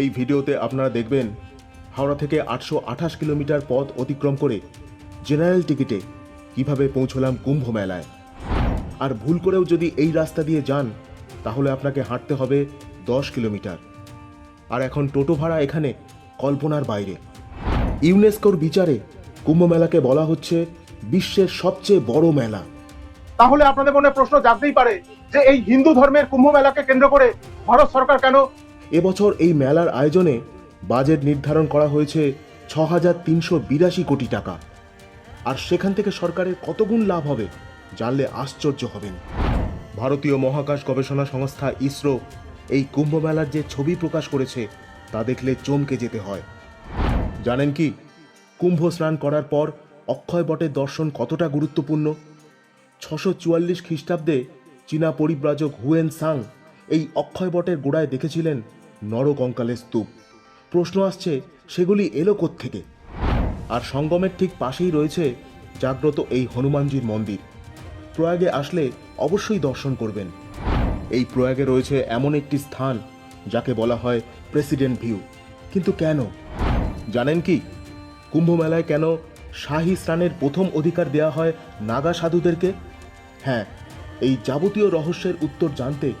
এই ভিডিওতে আপনারা দেখবেন হাওড়া থেকে আটশো আঠাশ কিলোমিটার পথ অতিক্রম করে জেনারেল টিকিটে কীভাবে পৌঁছলাম কুম্ভ মেলায়। আর ভুল করেও যদি এই রাস্তা দিয়ে যান, তাহলে আপনাকে হাঁটতে হবে দশ কিলোমিটার। আর এখন টোটো ভাড়া এখানে কল্পনার বাইরে। ইউনেস্কোর বিচারে কুম্ভ মেলাকে বলা হচ্ছে বিশ্বের সবচেয়ে বড় মেলা। তাহলে আপনাদের মনে প্রশ্ন জাগতেই পারে যে এই হিন্দু ধর্মের কুম্ভ মেলাকে কেন্দ্র করে ভারত সরকার কেন এবছর এই মেলার আয়োজনে বাজেট নির্ধারণ করা হয়েছে ছ হাজার তিনশো বিরাশি কোটি টাকা। আর সেখান থেকে সরকারের কত গুণ লাভ হবে জানলে আশ্চর্য হবেন। ভারতীয় মহাকাশ গবেষণা সংস্থা ইসরো এই কুম্ভ মেলার যে ছবি প্রকাশ করেছে, তা দেখলে চমকে যেতে হয়। জানেন কি, কুম্ভ স্নান করার পর অক্ষয় বটের দর্শন কতটা গুরুত্বপূর্ণ? ছশো চুয়াল্লিশ খ্রিস্টাব্দে চীনা পরিব্রাজক হুয়েন সাং এই অক্ষয় বটের গোড়ায় দেখেছিলেন নরকঙ্কালের স্তূপ। প্রশ্ন আসছে, সেগুলি এলো থেকে আর সঙ্গমের ঠিক পাশেই রয়েছে জাগ্রত এই হনুমানজির মন্দির। প্রয়াগে আসলে অবশ্যই দর্শন করবেন। এই প্রয়াগে রয়েছে এমন একটি স্থান, যাকে বলা হয় প্রেসিডেন্ট ভিউ। কিন্তু কেন? জানেন কি? কুম্ভ মেলায় কেন শাহী স্নানের প্রথম অধিকার দেওয়া হয় নাগা সাধুদেরকে? হ্যাঁ এই যাবতীয় রহস্যের উত্তর জানতে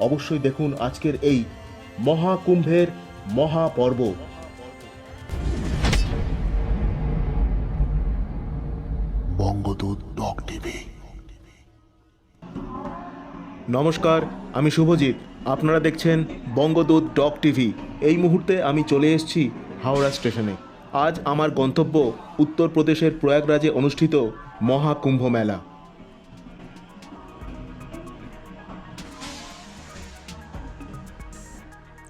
অবশ্যই দেখুন আজকের এই মহাকুম্ভের মহাপর্ব। বঙ্গদূত ডক টিভি। নমস্কার আমি শুভজিৎ। আপনারা দেখছেন বঙ্গদূত ডক টিভি। এই মুহূর্তে আমি চলে এসেছি হাওড়া স্টেশনে। আজ আমার গন্তব্য উত্তরপ্রদেশের প্রয়াগরাজে অনুষ্ঠিত মহাকুম্ভ মেলা।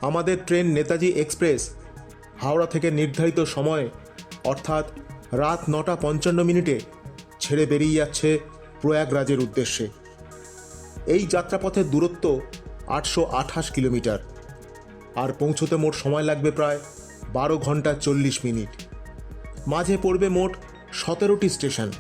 আমাদের ট্রেন নেতাজি এক্সপ্রেস, হাওড়া থেকে নির্ধারিত সময়, অর্থাৎ রাত নটা পঞ্চান্ন মিনিটে ছেড়ে বেরিয়ে যাচ্ছে প্রয়াগরাজের উদ্দেশ্যে। এই যাত্রাপথের দূরত্ব আটশো আঠাশ কিলোমিটার। আর পৌঁছতে মোট সময় লাগবে প্রায় বারো ঘণ্টা চল্লিশ মিনিট। মাঝে পড়বে মোট সতেরোটি স্টেশন।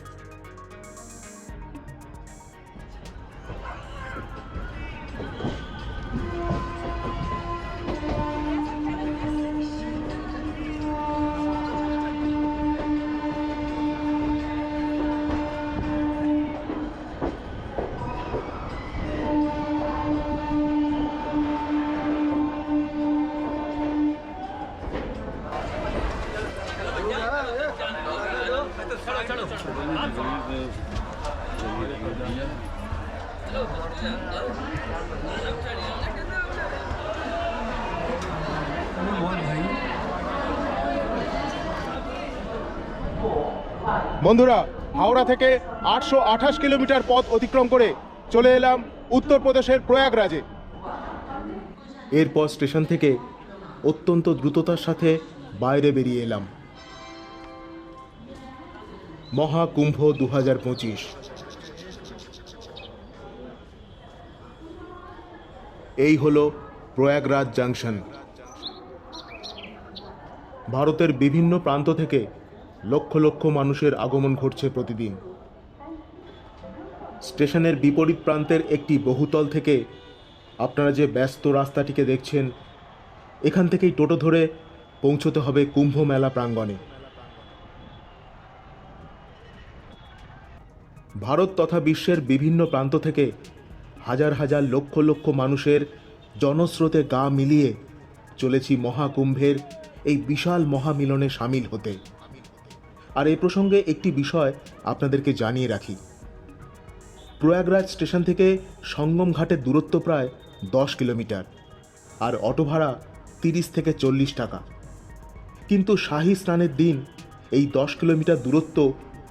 বন্ধুরা, হাওড়া থেকে আটশো আঠাশ কিলোমিটার পথ অতিক্রম করে চলে এলাম উত্তরপ্রদেশের প্রয়াগরাজে। এরপর স্টেশন থেকে অত্যন্ত দ্রুততার সাথে বাইরে বেরিয়ে এলাম। মহাকুম্ভ দু হাজার পঁচিশ। এই হলো প্রয়াগরাজ জাংশন। ভারতের বিভিন্ন প্রান্ত থেকে লক্ষ লক্ষ মানুষের আগমন ঘটছে প্রতিদিন। স্টেশনের বিপরীত প্রান্তের একটি বহুতল থেকে আপনারা যে ব্যস্ত রাস্তাটিকে দেখছেন, এখান থেকেই টোটো ধরে পৌঁছতে হবে কুম্ভ মেলা প্রাঙ্গণে। ভারত তথা বিশ্বের বিভিন্ন প্রান্ত থেকে হাজার হাজার লক্ষ লক্ষ মানুষের জনস্রোতে গা মিলিয়ে চলেছি মহাকুম্ভের এই বিশাল মহামিলনে সামিল হতে। আর এই প্রসঙ্গে একটি বিষয় আপনাদেরকে জানিয়ে রাখি। প্রয়াগরাজ স্টেশন থেকে সঙ্গম ঘাটের দূরত্ব প্রায় দশ কিলোমিটার আর অটো ভাড়া তিরিশ থেকে চল্লিশ টাকা। কিন্তু শাহী স্নানের দিন এই দশ কিলোমিটার দূরত্ব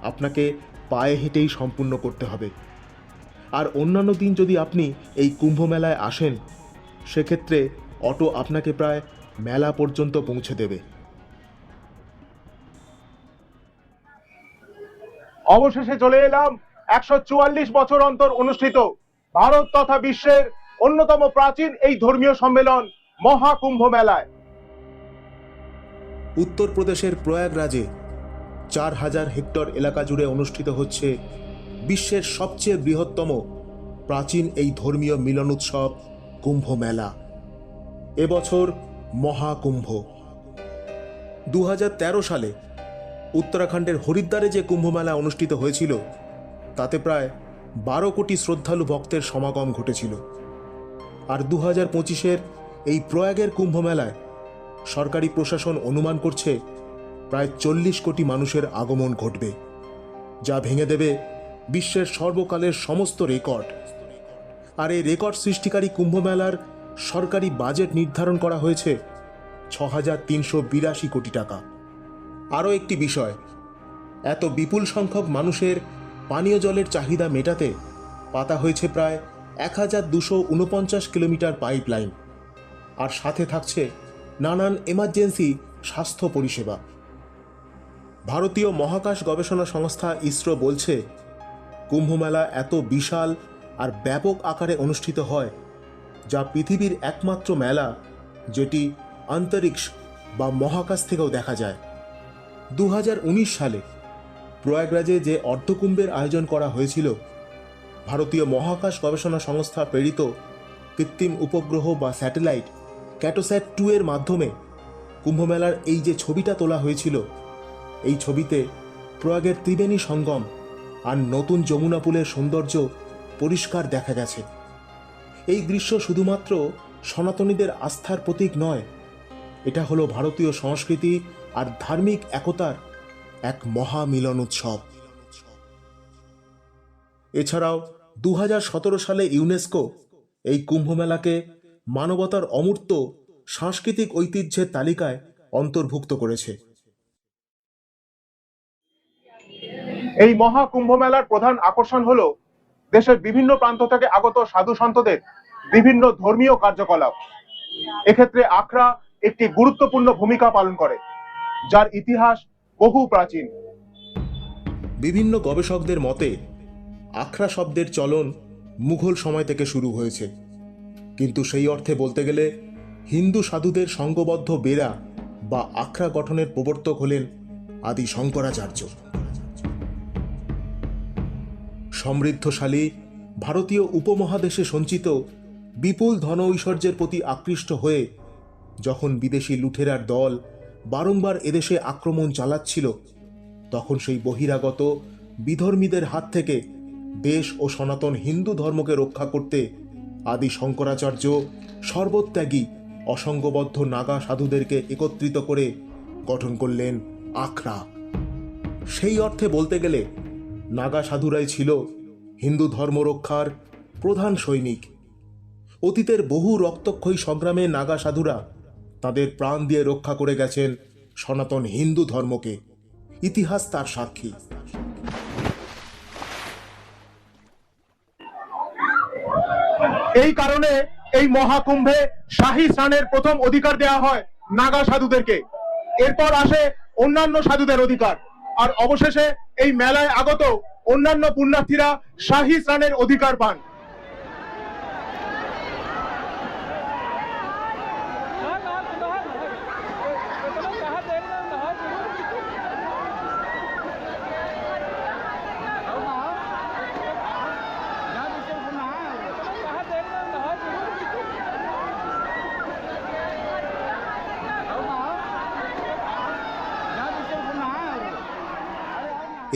আপনাকে পায়ে হেঁটেই সম্পূর্ণ করতে হবে। আর অন্যান্য দিন যদি আপনি এই কুম্ভ মেলায় আসেন, সেক্ষেত্রে অটো আপনাকে প্রায় মেলা পর্যন্ত পৌঁছে দেবে। অবশেষে চলে এলাম একশো চুয়াল্লিশ বছর অন্তর অনুষ্ঠিত ভারত তথা বিশ্বের অন্যতম প্রাচীন এই ধর্মীয় সম্মেলন মহাকুম্ভ মেলায়। উত্তরপ্রদেশের প্রয়াগরাজে চার হাজার হেক্টর এলাকা জুড়ে অনুষ্ঠিত হচ্ছে বিশ্বের সবচেয়ে বৃহত্তম প্রাচীন এই ধর্মীয় মিলন উৎসব কুম্ভ মেলা। এবছর মহাকুম্ভ। দু হাজার তেরো সালে উত্তরাখণ্ডের হরিদ্বারে যে কুম্ভমেলা অনুষ্ঠিত হয়েছিল, তাতে প্রায় বারো কোটি শ্রদ্ধালু ভক্তের সমাগম ঘটেছিল। আর দু হাজার পঁচিশের এই প্রয়াগের কুম্ভমেলায় সরকারি প্রশাসন অনুমান করছে, প্রায় চল্লিশ কোটি মানুষের আগমন ঘটবে, যা ভেঙে দেবে বিশ্বের সর্বকালের সমস্ত রেকর্ড। আর এই রেকর্ড সৃষ্টিকারী কুম্ভমেলার সরকারি বাজেট নির্ধারণ করা হয়েছে ছ হাজার তিনশো বিরাশি কোটি টাকা। আরও একটি বিষয়। এত বিপুল সংখ্যক মানুষের পানীয় জলের চাহিদা মেটাতে পাতা হয়েছে প্রায় এক হাজার দুশো উনপঞ্চাশ কিলোমিটার পাইপলাইন। আর সাথে থাকছে নানান এমার্জেন্সি স্বাস্থ্য পরিষেবা। ভারতীয় মহাকাশ গবেষণা সংস্থা ইসরো বলছে, কুম্ভমেলা এত বিশাল আর ব্যাপক আকারে অনুষ্ঠিত হয় যা পৃথিবীর একমাত্র মেলা যেটি অন্তরিক্ষ বা মহাকাশ থেকেও দেখা যায়। সালে প্রয়াগরাজে যে অর্ধকুম্ভের আয়োজন করা হয়েছিল, ভারতীয় মহাকাশ গবেষণা সংস্থা প্রেরিত কৃত্রিম উপগ্রহ বা স্যাটেলাইট ক্যাটোস্যাট টু এর মাধ্যমে কুম্ভমেলার এই যে ছবিটা তোলা হয়েছিল, এই ছবিতে প্রয়াগের ত্রিবেণী সঙ্গম আর নতুন যমুনা পুলের সৌন্দর্য পরিষ্কার দেখা গেছে। এই দৃশ্য শুধুমাত্র সনাতনীদের আস্থার প্রতীক নয়, এটা হলো ভারতীয় সংস্কৃতি আর ধার্মিক একতার এক মহা মিলন উৎসব এছাড়াও দু হাজার সতেরো সালে ইউনেস্কো এই কুম্ভমেলাকে মানবতার অমূর্ত সাংস্কৃতিক ঐতিহ্যের তালিকায় অন্তর্ভুক্ত করেছে। এই মহাকুম্ভ মেলার প্রধান আকর্ষণ হলো দেশের বিভিন্ন প্রান্ত থেকে আগত সাধু সন্তদের বিভিন্ন ধর্মীয় কার্যকলাপ। এক্ষেত্রে আখড়া একটি গুরুত্বপূর্ণ ভূমিকা পালন করে। যার ইতিহাস বহু প্রাচীন। বিভিন্ন গবেষকদের মতে, আখড়া শব্দের চলন মুঘল সময় থেকে শুরু হয়েছে। কিন্তু সেই অর্থে বলতে গেলে, হিন্দু সাধুদের সঙ্গবদ্ধ বেরা বা আখড়া গঠনের প্রবর্তক হলেন আদি শঙ্করাচার্য। সমৃদ্ধশালী, ভারতীয় উপমহাদেশে সঞ্চিত বিপুল ধন ঐশ্বর্যের প্রতি আকৃষ্ট হয়ে যখন বিদেশি লুঠেরার দল বারংবার এদেশে আক্রমণ চালাচ্ছিল, তখন সেই বহিরাগত বিধর্মীদের হাত থেকে দেশ ও সনাতন হিন্দু ধর্মকে রক্ষা করতে আদি শঙ্করাচার্য সর্বত্যাগী অসঙ্গবদ্ধ নাগা সাধুদেরকে একত্রিত করে গঠন করলেন আখড়া। সেই অর্থে বলতে গেলে নাগা সাধুরাই ছিল হিন্দু ধর্ম রক্ষার প্রধান সৈনিক। অতীতের বহু রক্তক্ষয়ী সংগ্রামে নাগা সাধুরা তাদের প্রাণ দিয়ে রক্ষা করে গেছেন সনাতন হিন্দু ধর্মকে। ইতিহাস তার সাক্ষী। এই কারণে এই মহাকুম্ভে শাহী স্নানের প্রথম অধিকার দেওয়া হয় নাগা সাধুদেরকে। এরপর আসে অন্যান্য সাধুদের অধিকার। আর অবশেষে এই মেলায় আগত অন্যান্য পুণ্যার্থীরা শাহী স্নানের অধিকার পান।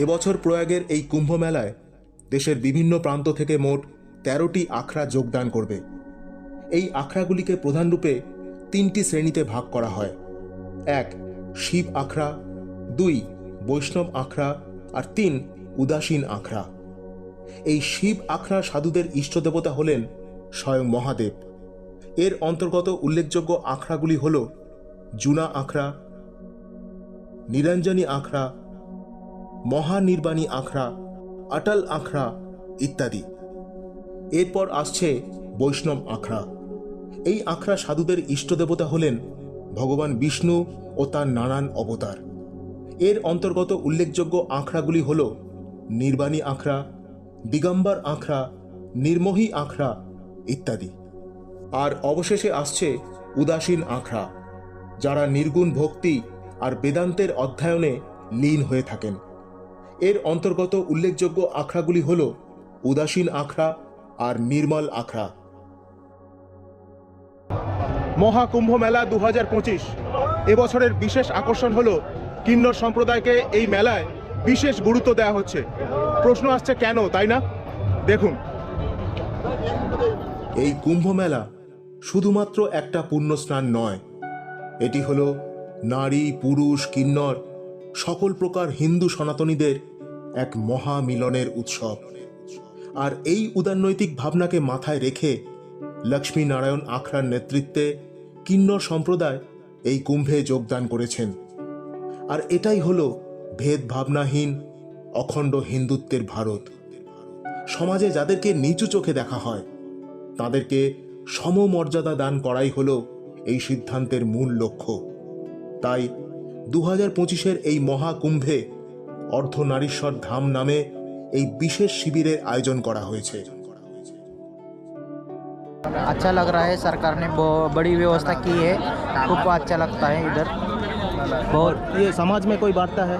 এবছর প্রয়াগের এই কুম্ভ মেলায় দেশের বিভিন্ন প্রান্ত থেকে মোট তেরোটি আখড়া যোগদান করবে। এই আখড়াগুলিকে প্রধানরূপে তিনটি শ্রেণীতে ভাগ করা হয়। এক, শিব আখড়া, দুই, বৈষ্ণব আখড়া, আর তিন, উদাসীন আখড়া। এই শিব আখড়া সাধুদের ইষ্টদেবতা হলেন স্বয়ং মহাদেব। এর অন্তর্গত উল্লেখযোগ্য আখড়াগুলি হল জুনা আখড়া, নিরঞ্জনী আখড়া মহানির্বাণী আখড়া, আটাল আখড়া ইত্যাদি। এরপর আসছে বৈষ্ণব আখড়া। এই আখড়া সাধুদের ইষ্টদেবতা হলেন ভগবান বিষ্ণু ও তার নানান অবতার। এর অন্তর্গত উল্লেখযোগ্য আখড়াগুলি হল নির্বাণী আখড়া, দিগম্বর আখড়া, নির্মোহী আখড়া ইত্যাদি। আর অবশেষে আসছে উদাসীন আখড়া, যারা নির্গুণ ভক্তি আর বেদান্তের অধ্যয়নে লীন হয়ে থাকেন। এর অন্তর্গত উল্লেখযোগ্য আখড়াগুলি হল উদাসীন আখড়া আর নির্মল আখড়া। মহাকুম্ভ মেলা দু হাজার পঁচিশ। এবছরের বিশেষ আকর্ষণ হল কিন্নর সম্প্রদায়কে এই মেলায় বিশেষ গুরুত্ব দেওয়া হচ্ছে। প্রশ্ন আসছে কেন, তাই না? দেখুন। এই কুম্ভ মেলা শুধুমাত্র একটা পুণ্য স্নান নয়। এটি হলো নারী, পুরুষ, কিন্নর সকল প্রকার হিন্দু সনাতনীদের এক মহা মিলনের উৎসব। আর এই উদারনৈতিক ভাবনাকে মাথায় রেখে লক্ষ্মী নারায়ণ আখড়ার নেতৃত্বে কিন্নর সম্প্রদায় এই কুম্ভে যোগদান করেছেন। আর এটাই হলো ভেদ ভাবনাহীন, অখণ্ড হিন্দুত্বের ভারত। সমাজে যাদেরকে নিচু চোখে দেখা হয়, তাদেরকে সমমর্যাদা দান করাই হলো এই সিদ্ধান্তের মূল লক্ষ্য। তাই দু হাজার পঁচিশের এই মহাকুম্ভে অর্ধনারীশ্বর ধাম নামে এই বিশেষ শিবিরের আয়োজন করা হয়েছে अच्छा लग रहा है सरकार ने बहुत बड़ी व्यवस्था की है खूब अच्छा लगता है इधर बहुत ये समाज में कोई बांटता है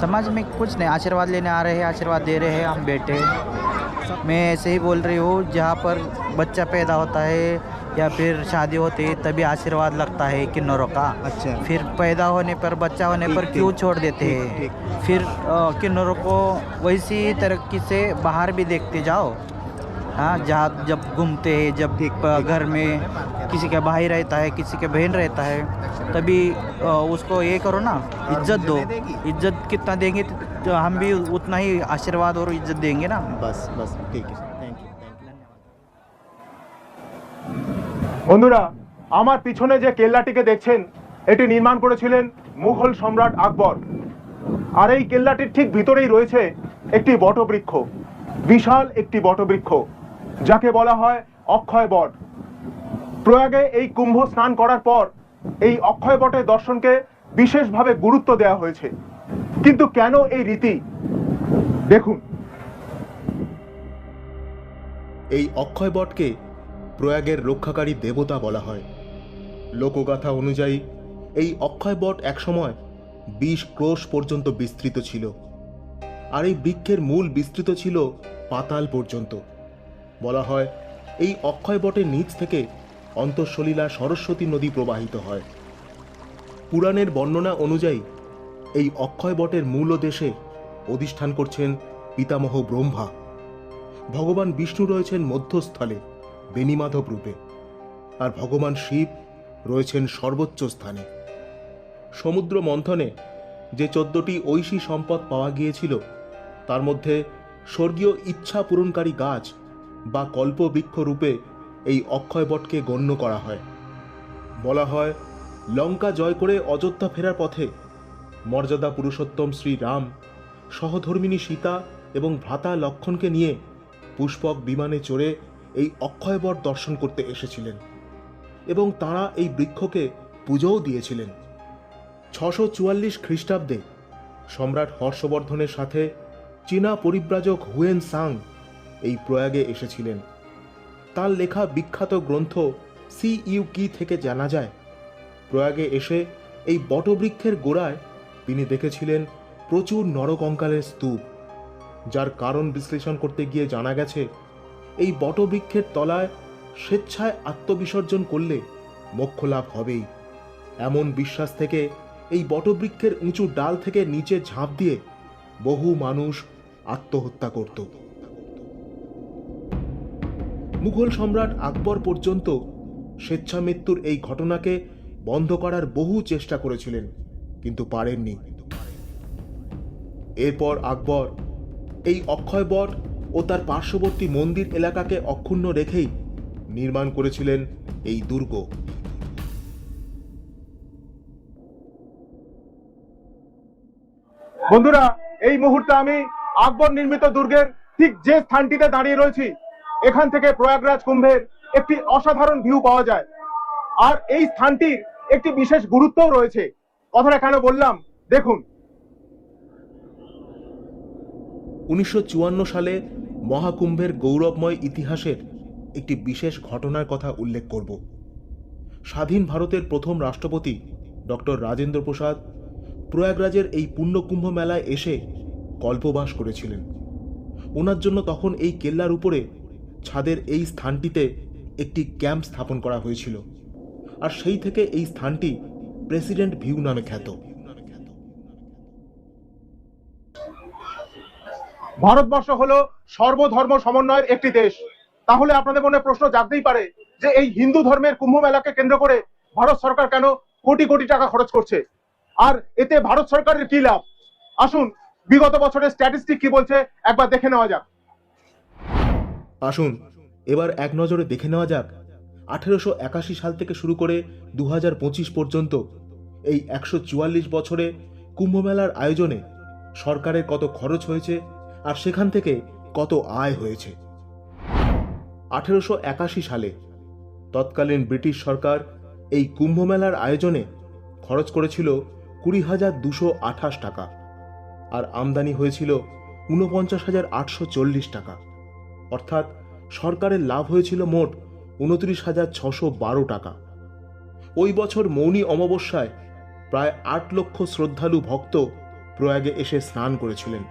समाज में कुछ नहीं आशीर्वाद लेने आ रहे हैं आशीर्वाद दे रहे हैं हम बेटे मैं ऐसे ही बोल रही हूँ जहाँ पर बच्चा पैदा होता है या फिर शादी होती है तभी आशीर्वाद लगता है किन्नरों का। अच्छा। फिर पैदा होने पर बच्चा होने पर क्यों छोड़ देते हैं? फिर किन्नरों को वैसी तरक्की से बाहर भी देखते जाओ। हाँ जहाँ जब घूमते हैं जब घर में किसी का भाई रहता है किसी का बहन रहता है तभी उसको ये करो ना इज़्ज़त दो। इज़्ज़त कितना देंगे तो हम भी उतना ही आशीर्वाद और इज़्ज़त देंगे ना। बस बस ठीक है। বন্ধুরা, আমার পিছনে যে কেল্লাটিকে দেখছেন, এটি নির্মাণ করেছিলেন মুঘল সম্রাট আকবর। আর এই কেল্লাটির ঠিক ভিতরেই রয়েছে একটি বটবৃক্ষ, বিশাল একটি বটবৃক্ষ, যাকে বলা হয় অক্ষয় বট। প্রয়াগে এই কুম্ভ স্নান করার পর এই অক্ষয় বটের দর্শনকে বিশেষভাবে গুরুত্ব দেওয়া হয়েছে। কিন্তু কেন এই রীতি? দেখুন। এই অক্ষয় বটকে প্রয়াগের রক্ষাকারী দেবতা বলা হয়। লোকগাথা অনুযায়ী, এই অক্ষয় বট একসময় বিশ ক্রোশ পর্যন্ত বিস্তৃত ছিল। আর এই বৃক্ষের মূল বিস্তৃত ছিল পাতাল পর্যন্ত। বলা হয়, এই অক্ষয় বটের নিচ থেকে অন্তঃসলীলা সরস্বতী নদী প্রবাহিত হয়। পুরাণের বর্ণনা অনুযায়ী, এই অক্ষয় বটের মূল দেশে অধিষ্ঠান করছেন পিতামহ ব্রহ্মা। ভগবান বিষ্ণু রয়েছেন মধ্যস্থলে। বেণীমাধব রূপে। আর ভগবান শিব রয়েছেন সর্বোচ্চ স্থানে। সমুদ্র মন্থনে যে চোদ্দটি ঐশী সম্পদ পাওয়া গিয়েছিল, তার মধ্যে স্বর্গীয় ইচ্ছা পূরণকারী গাছ বা কল্পবৃক্ষ রূপে এই অক্ষয় বটকে গণ্য করা হয়। বলা হয়, লঙ্কা জয় করে অযোধ্যা ফেরার পথে মর্যাদা পুরুষোত্তম শ্রী রাম সহধর্মিণী সীতা এবং ভ্রাতা লক্ষণকে নিয়ে পুষ্পক বিমানে চড়ে এই অক্ষয়বট দর্শন করতে এসেছিলেন এবং তাঁরা এই বৃক্ষকে পুজোও দিয়েছিলেন। ছশো চুয়াল্লিশ খ্রিস্টাব্দে সম্রাট হর্ষবর্ধনের সাথে চীনা পরিব্রাজক হুয়েন সাং এই প্রয়াগে এসেছিলেন। তার লেখা বিখ্যাত গ্রন্থ সি ইউ কি থেকে জানা যায়, প্রয়াগে এসে এই বটবৃক্ষের গোড়ায় তিনি দেখেছিলেন প্রচুর নরকঙ্কালের স্তূপ, যার কারণ বিশ্লেষণ করতে গিয়ে জানা গেছে এই বটবৃক্ষের তলায় স্বেচ্ছায় আত্মবিসর্জন করলে মোক্ষ লাভ হবেই। এমন বিশ্বাস থেকে এই বটবৃক্ষের উঁচু ডাল থেকে নিচে ঝাঁপ দিয়ে বহু মানুষ আত্মহত্যা করত। মুঘল সম্রাট আকবর পর্যন্ত স্বেচ্ছা মৃত্যুর এই ঘটনাকে বন্ধ করার বহু চেষ্টা করেছিলেন, কিন্তু পারেননি। এরপর আকবর এই অক্ষয় বট ও তার পার্শ্ববর্তী মন্দির এলাকাকে অক্ষুণ্ণ রেখেই নির্মাণ করেছিলেন এই দুর্গ। বন্ধুরা এই মুহূর্তে আমি আকবর নির্মিত দুর্গের ঠিক যে স্থানটিতে দাঁড়িয়ে রয়েছি এখান থেকে প্রয়াগরাজ কুম্ভের একটি অসাধারণ ভিউ পাওয়া যায়। আর এই স্থানটির একটি বিশেষ গুরুত্বও রয়েছে। কথাটা কেন বললাম? দেখুন। উনিশশো চুয়ান্ন সালে মহাকুম্ভের গৌরবময় ইতিহাসের একটি বিশেষ ঘটনার কথা উল্লেখ করব। স্বাধীন ভারতের প্রথম রাষ্ট্রপতি ডক্টর রাজেন্দ্র প্রসাদ প্রয়াগরাজের এই পুণ্যকুম্ভ মেলায় এসে কল্পবাস করেছিলেন। ওনার জন্য তখন এই কেল্লার উপরে ছাদের এই স্থানটিতে একটি ক্যাম্প স্থাপন করা হয়েছিল। আর সেই থেকে এই স্থানটি প্রেসিডেন্ট ভিউ নামে খ্যাত। ভারতবর্ষ হলো সর্বধর্ম সমন্বয়ের একটি দেশ। তাহলে আপনাদের মনে প্রশ্ন জাগতেই পারে যে এই হিন্দু ধর্মের কুম্ভ মেলাকে কেন্দ্র করে ভারত সরকার কেন কোটি কোটি টাকা খরচ করছে? আর এতে ভারত সরকারের কি লাভ? আসুন, বিগত বছরের স্ট্যাটিস্টিক কি বলছে একবার দেখে নেওয়া যাক। আসুন, এবার এক নজরে দেখে নেওয়া যাক। আঠেরোশো একাশি সাল থেকে শুরু করে দু পর্যন্ত এই একশো চুয়াল্লিশ বছরে কুম্ভমেলার আয়োজনে সরকারের কত খরচ হয়েছে আর সেখান থেকে কত আয় হয়েছে। আঠেরোশো একাশি সালে তৎকালীন ব্রিটিশ সরকার এই কুম্ভমেলার আয়োজনে খরচ করেছিল কুড়ি হাজার দুশো আঠাশ টাকা আর আমদানি হয়েছিল ঊনপঞ্চাশ হাজার আটশো চল্লিশ টাকা। অর্থাৎ সরকারের লাভ হয়েছিল মোট উনত্রিশ হাজার ছশো বারো টাকা। ওই বছর মৌনী অমাবস্যায় প্রায় আট লক্ষ শ্রদ্ধালু ভক্ত প্রয়াগে এসে স্নান করেছিলেন।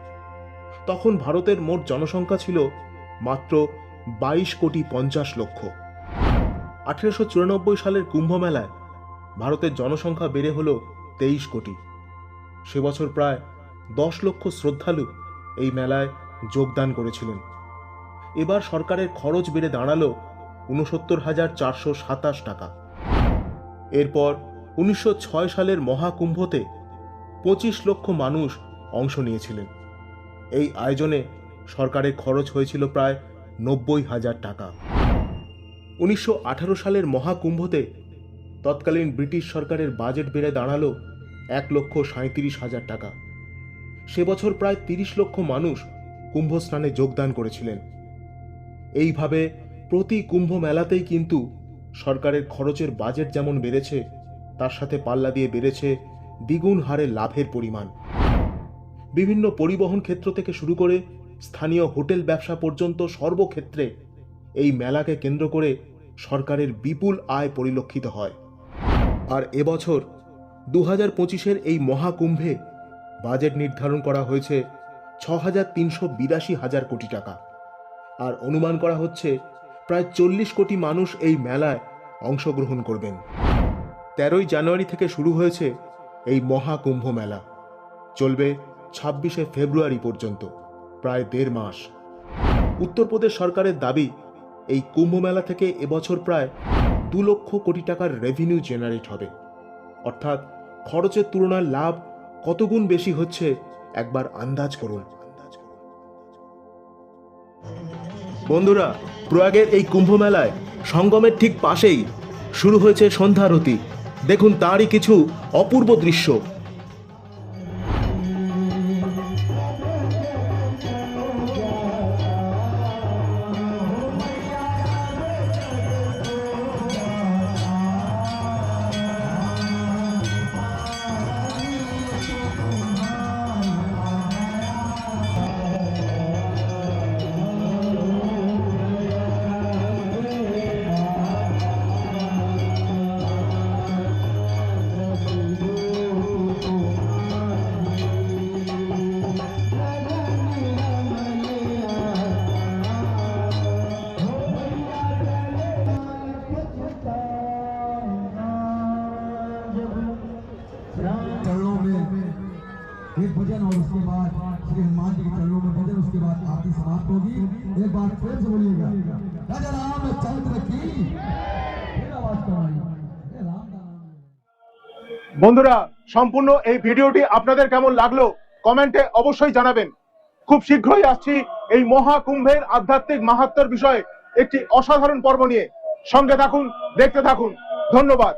তখন ভারতের মোট জনসংখ্যা ছিল মাত্র বাইশ কোটি পঞ্চাশ লক্ষ। আঠেরোশো চুরানব্বই সালের কুম্ভ মেলায় ভারতের জনসংখ্যা বেড়ে হল তেইশ কোটি। সে বছর প্রায় দশ লক্ষ শ্রদ্ধালু এই মেলায় যোগদান করেছিলেন। এবার সরকারের খরচ বেড়ে দাঁড়াল উনসত্তর হাজার চারশো সাতাশ টাকা। এরপর উনিশশো ছয় সালের মহাকুম্ভতে পঁচিশ লক্ষ মানুষ অংশ নিয়েছিলেন। এই আয়োজনে সরকারের খরচ হয়েছিল প্রায় নব্বই হাজার টাকা। উনিশশো আঠারো সালের মহাকুম্ভতে তৎকালীন ব্রিটিশ সরকারের বাজেট বেড়ে দাঁড়াল এক লক্ষ সাঁত্রিশ হাজার টাকা। সে বছর প্রায় তিরিশ লক্ষ মানুষ কুম্ভ স্নানে যোগদান করেছিলেন। এইভাবে প্রতি কুম্ভ মেলাতেই কিন্তু সরকারের খরচের বাজেট যেমন বেড়েছে, তার সাথে পাল্লা দিয়ে বেড়েছে দ্বিগুণ হারে লাভের পরিমাণ। বিভিন্ন পরিবহন ক্ষেত্র থেকে শুরু করে স্থানীয় হোটেল ব্যবসা পর্যন্ত সর্বক্ষেত্রে এই মেলাকে কেন্দ্র করে সরকারের বিপুল আয় পরিলক্ষিত হয়। আর এবছর দু হাজার পঁচিশের এই মহাকুম্ভে বাজেট নির্ধারণ করা হয়েছে ছ হাজার তিনশো বিরাশি হাজার কোটি টাকা। আর অনুমান করা হচ্ছে প্রায় চল্লিশ কোটি মানুষ এই মেলায় অংশগ্রহণ করবেন। তেরোই জানুয়ারি থেকে শুরু হয়েছে এই মহাকুম্ভ মেলা। চলবে ছাব্বিশে ফেব্রুয়ারি পর্যন্ত, প্রায় দেড় মাস। উত্তরপ্রদেশ সরকারের দাবি, এই কুম্ভ মেলা থেকে এবছর প্রায় দু লক্ষ কোটি টাকার রেভিনিউ জেনারেট হবে। অর্থাৎ খরচের তুলনায় লাভ কতগুণ বেশি হচ্ছে, একবার আন্দাজ করুন। বন্ধুরা, প্রয়াগের এই কুম্ভ মেলায় সঙ্গমের ঠিক পাশেই শুরু হয়েছে সন্ধ্যারতি। দেখুন তারই কিছু অপূর্ব দৃশ্য। समाप्त होगी एक बार फिर से बोलिएगा राजा रामचंद्र की फिर आवाज करवाई हे राम का नाम है। বন্ধুরা সম্পূর্ণ এই ভিডিওটি আপনাদের কেমন লাগলো কমেন্টে অবশ্যই জানাবেন খুব শীঘ্রই আসছি এই মহাকুম্ভের আধ্যাত্মিক মাহাত্ম্যের বিষয়ে একটি অসাধারণ পর্ব নিয়ে সঙ্গে থাকুন দেখতে থাকুন ধন্যবাদ